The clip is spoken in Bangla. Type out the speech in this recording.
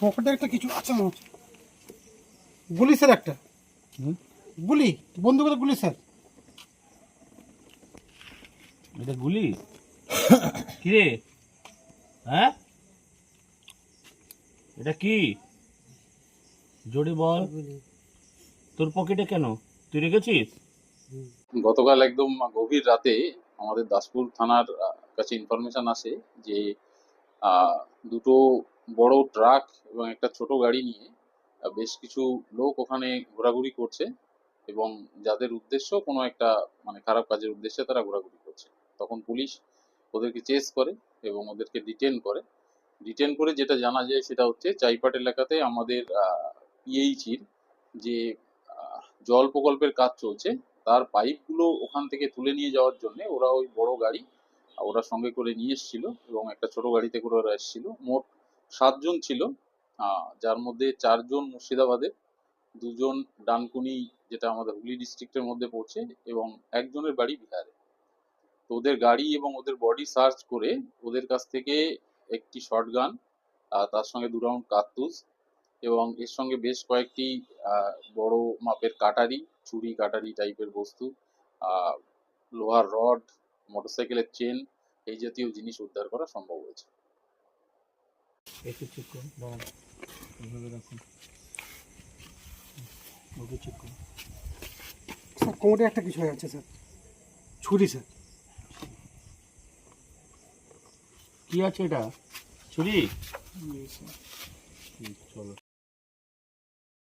পকেটে একটা কিছু আছে মনে হচ্ছে। গুলি স্যার একটা। হুম? গুলি? বন্দুকের গুলি স্যার। এটা গুলি? কিরে? হ্যাঁ? এটা কি? জোরে বল। তোর পকেটে কেন? তুই রেখেছিস? গতকাল একদম গভীর রাতে আমাদের দাসপুর থানার কাছে ইনফরমেশন আসে যে দুটো বড় ট্রাক এবং একটা ছোট গাড়ি নিয়ে বেশ কিছু লোক ওখানে ঘোরাঘুরি করছে এবং যাদের উদ্দেশ্য কোনো একটা মানে খারাপ কাজের উদ্দেশ্যে তারা ঘোরাঘুরি করছে। তখন পুলিশ ওদেরকে চেস করে এবং ওদেরকে ডিটেন করে। ডিটেন করে যেটা জানা যায় সেটা হচ্ছে, চাইপাট এলাকাতে আমাদের পিএইচির যে জল প্রকল্পের কাজ চলছে, তার পাইপগুলো ওখান থেকে তুলে নিয়ে যাওয়ার জন্য ওরা ওই বড় গাড়ি ওরা সঙ্গে করে নিয়ে এসেছিল এবং একটা ছোট গাড়িতে করে ওরা এসেছিল। মোট সাতজন ছিল। যার মধ্যে চারজন মুর্শিদাবাদের দুজন ডানকুনি, যেটা আমাদের হুগলি ডিস্ট্রিক্টের মধ্যে পড়ছে, এবং একজনের বাড়ি বিহারে। তো ওদের গাড়ি এবং ওদের বডি সার্চ করে ওদের কাছ থেকে একটি শর্ট শর্টগান তার সঙ্গে দু রাউন্ড কার্তুজ এবং এর সঙ্গে বেশ কয়েকটি বড় মাপের কাটারি ছুরি কাটারি টাইপের বস্তু লোহার রড মোটরসাইকেলের চেন এই জাতীয় জিনিস উদ্ধার করা সম্ভব হয়েছে। স্যার কোমরে একটা কিছু হয়ে আছে স্যার। ছুরি স্যার। কি আছে এটা? ছুরি? চলো।